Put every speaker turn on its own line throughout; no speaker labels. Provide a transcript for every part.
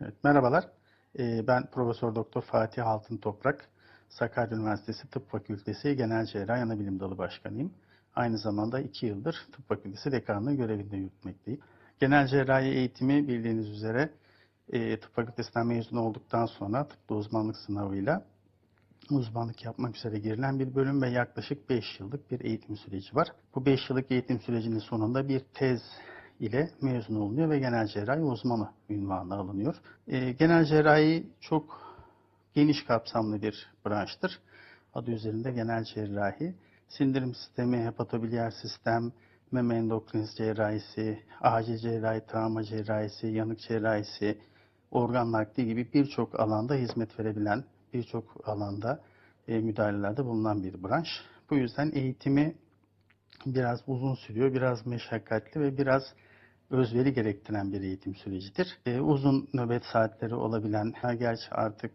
Evet, merhabalar. Ee, Ben Profesör Doktor Fatih Altın Toprak, Sakarya Üniversitesi Tıp Fakültesi Genel Cerrahi Anabilim Dalı Başkanıyım. Aynı zamanda iki yıldır Tıp Fakültesi Dekanlığı görevinde yürütmekteyim. Genel cerrahi eğitimi bildiğiniz üzere e, Tıp Fakültesinden mezun olduktan sonra tıpta uzmanlık sınavıyla uzmanlık yapmak üzere girilen bir bölüm ve yaklaşık 5 yıllık bir eğitim süreci var. Bu 5 yıllık eğitim sürecinin sonunda bir tez ile mezun olunuyor ve genel cerrahi uzmanı ünvanı alınıyor. Ee, genel cerrahi çok geniş kapsamlı bir branştır. Adı üzerinde genel cerrahi. Sindirim sistemi, hepatobiliyer sistem, meme endokrinis cerrahisi, acil cerrahi, travma cerrahisi, yanık cerrahisi, organ nakli gibi birçok alanda hizmet verebilen, birçok alanda e, müdahalelerde bulunan bir branş. Bu yüzden eğitimi biraz uzun sürüyor, biraz meşakkatli ve biraz özveri gerektiren bir eğitim sürecidir. E, uzun nöbet saatleri olabilen, gerçi artık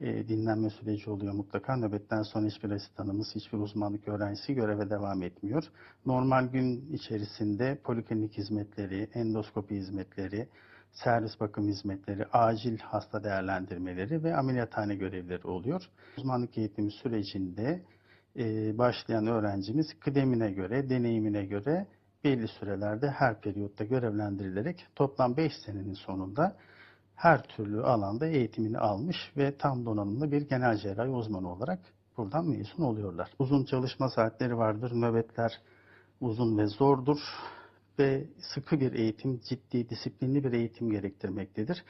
e, dinlenme süreci oluyor mutlaka. Nöbetten sonra hiçbir asistanımız, hiçbir uzmanlık öğrencisi göreve devam etmiyor. Normal gün içerisinde poliklinik hizmetleri, endoskopi hizmetleri, servis bakım hizmetleri, acil hasta değerlendirmeleri ve ameliyathane görevleri oluyor. Uzmanlık eğitimi sürecinde e, başlayan öğrencimiz kıdemine göre, deneyimine göre belli sürelerde her periyotta görevlendirilerek toplam 5 senenin sonunda her türlü alanda eğitimini almış ve tam donanımlı bir genel cerrahi uzmanı olarak buradan mezun oluyorlar. Uzun çalışma saatleri vardır, nöbetler uzun ve zordur ve sıkı bir eğitim, ciddi, disiplinli bir eğitim gerektirmektedir.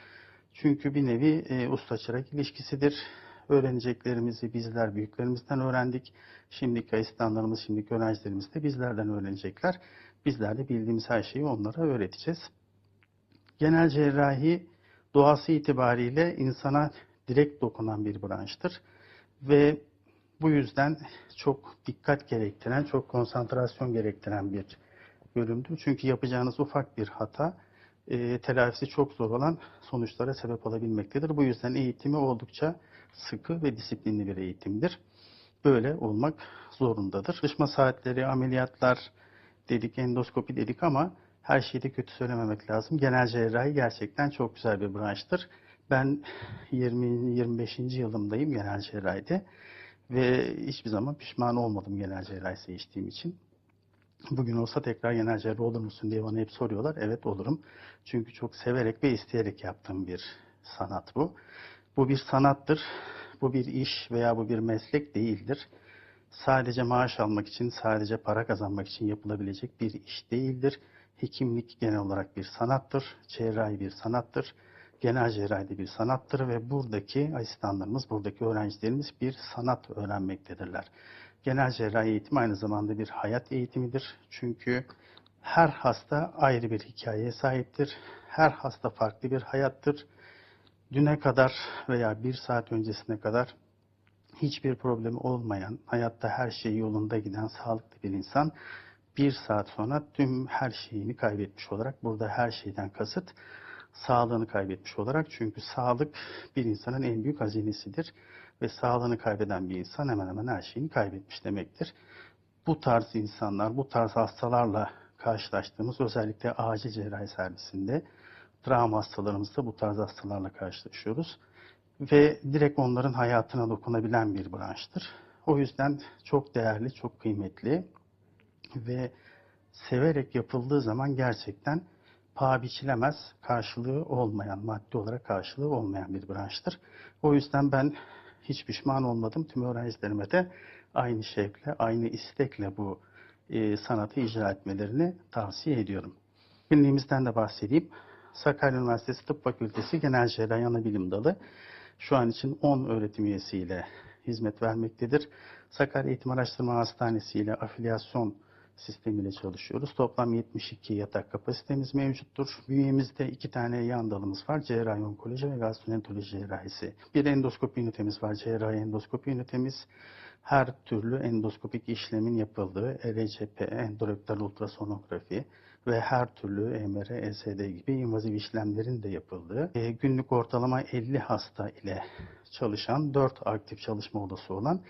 Çünkü bir nevi e, usta çırak ilişkisidir. Öğreneceklerimizi bizler büyüklerimizden öğrendik. Şimdiki asistanlarımız, şimdiki öğrencilerimiz de bizlerden öğrenecekler. Bizler de bildiğimiz her şeyi onlara öğreteceğiz. Genel cerrahi doğası itibariyle insana direkt dokunan bir branştır. Ve bu yüzden çok dikkat gerektiren, çok konsantrasyon gerektiren bir bölümdür. Çünkü yapacağınız ufak bir hata e, telafisi çok zor olan sonuçlara sebep olabilmektedir. Bu yüzden eğitimi oldukça sıkı ve disiplinli bir eğitimdir. Böyle olmak zorundadır. Çalışma saatleri, ameliyatlar dedik, endoskopi dedik ama her şeyi de kötü söylememek lazım. Genel cerrahi gerçekten çok güzel bir branştır. Ben 20-25. yılımdayım genel cerrahide ve hiçbir zaman pişman olmadım genel cerrahi seçtiğim için. Bugün olsa tekrar genel cerrah olur musun diye bana hep soruyorlar. Evet olurum. Çünkü çok severek ve isteyerek yaptığım bir sanat bu. Bu bir sanattır. Bu bir iş veya bu bir meslek değildir. Sadece maaş almak için, sadece para kazanmak için yapılabilecek bir iş değildir. Hekimlik genel olarak bir sanattır. Cerrahi bir sanattır. Genel cerrahi bir sanattır ve buradaki asistanlarımız, buradaki öğrencilerimiz bir sanat öğrenmektedirler. Genel cerrahi eğitim aynı zamanda bir hayat eğitimidir. Çünkü her hasta ayrı bir hikayeye sahiptir. Her hasta farklı bir hayattır. Düne kadar veya bir saat öncesine kadar hiçbir problemi olmayan, hayatta her şey yolunda giden sağlıklı bir insan bir saat sonra tüm her şeyini kaybetmiş olarak, burada her şeyden kasıt sağlığını kaybetmiş olarak çünkü sağlık bir insanın en büyük hazinesidir ve sağlığını kaybeden bir insan hemen hemen her şeyini kaybetmiş demektir. Bu tarz insanlar, bu tarz hastalarla karşılaştığımız özellikle acil cerrahi servisinde travma hastalarımızda bu tarz hastalarla karşılaşıyoruz. Ve direkt onların hayatına dokunabilen bir branştır. O yüzden çok değerli, çok kıymetli ve severek yapıldığı zaman gerçekten paha biçilemez, karşılığı olmayan, maddi olarak karşılığı olmayan bir branştır. O yüzden ben hiç pişman olmadım. Tüm öğrencilerime de aynı şevkle, aynı istekle bu e, sanatı icra etmelerini tavsiye ediyorum. Kliniğimizden de bahsedeyim. Sakarya Üniversitesi Tıp Fakültesi Genel Cerrahi Anabilim Dalı şu an için 10 öğretim üyesiyle hizmet vermektedir. Sakarya Eğitim Araştırma Hastanesi ile afilyasyon sistemiyle çalışıyoruz. Toplam 72 yatak kapasitemiz mevcuttur. Bünyemizde iki tane yan dalımız var. Cerrahi onkoloji ve gastroenteroloji cerrahisi. Bir endoskopi ünitemiz var. Cerrahi endoskopi ünitemiz. Her türlü endoskopik işlemin yapıldığı ERCP, endorektal ultrasonografi ve her türlü MR, ESD gibi invaziv işlemlerin de yapıldığı, e, günlük ortalama 50 hasta ile çalışan 4 aktif çalışma odası olan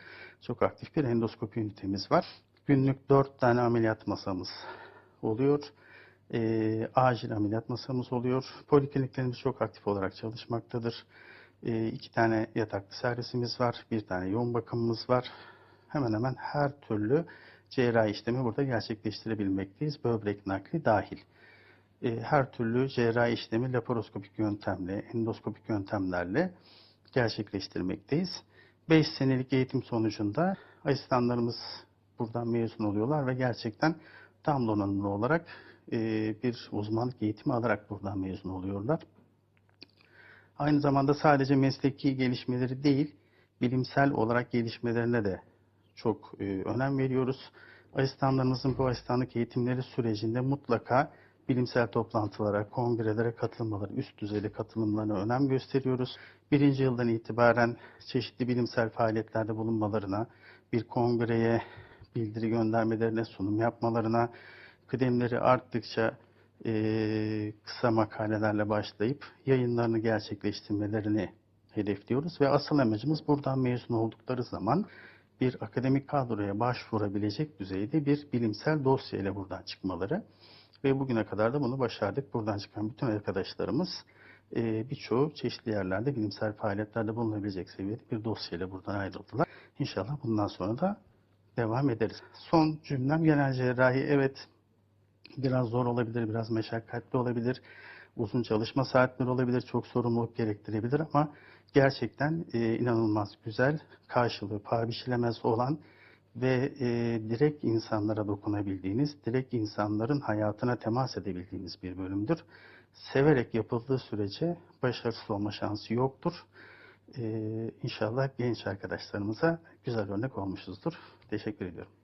çok aktif bir endoskopi ünitemiz var. Günlük 4 tane ameliyat masamız oluyor E, acil ameliyat masamız oluyor. Polikliniklerimiz çok aktif olarak çalışmaktadır. E, iki tane yataklı servisimiz var. Bir tane yoğun bakımımız var. Hemen hemen her türlü cerrahi işlemi burada gerçekleştirebilmekteyiz. Böbrek nakli dahil. E, her türlü cerrahi işlemi laparoskopik yöntemle, endoskopik yöntemlerle gerçekleştirmekteyiz. 5 senelik eğitim sonucunda asistanlarımız buradan mezun oluyorlar ve gerçekten tam donanımlı olarak e, bir uzmanlık eğitimi alarak buradan mezun oluyorlar. Aynı zamanda sadece mesleki gelişmeleri değil, bilimsel olarak gelişmelerine de çok e, önem veriyoruz. Asistanlarımızın bu asistanlık eğitimleri sürecinde mutlaka bilimsel toplantılara, kongrelere katılmaları, üst düzeyde katılımlarına önem gösteriyoruz. Birinci yıldan itibaren çeşitli bilimsel faaliyetlerde bulunmalarına, bir kongreye bildiri göndermelerine, sunum yapmalarına, kıdemleri arttıkça e, kısa makalelerle başlayıp yayınlarını gerçekleştirmelerini hedefliyoruz ve asıl amacımız buradan mezun oldukları zaman bir akademik kadroya başvurabilecek düzeyde bir bilimsel dosya ile buradan çıkmaları. Ve bugüne kadar da bunu başardık. Buradan çıkan bütün arkadaşlarımız e, birçoğu çeşitli yerlerde bilimsel faaliyetlerde bulunabilecek seviyede bir dosyayla buradan ayrıldılar. İnşallah bundan sonra da devam ederiz. Son cümlem genel cerrahi evet biraz zor olabilir, biraz meşakkatli olabilir, uzun çalışma saatleri olabilir, çok sorumluluk gerektirebilir ama gerçekten e, inanılmaz güzel, karşılığı paha olan ve e, direkt insanlara dokunabildiğiniz, direkt insanların hayatına temas edebildiğiniz bir bölümdür. Severek yapıldığı sürece başarısız olma şansı yoktur. E, inşallah genç arkadaşlarımıza güzel örnek olmuşuzdur. Teşekkür ediyorum.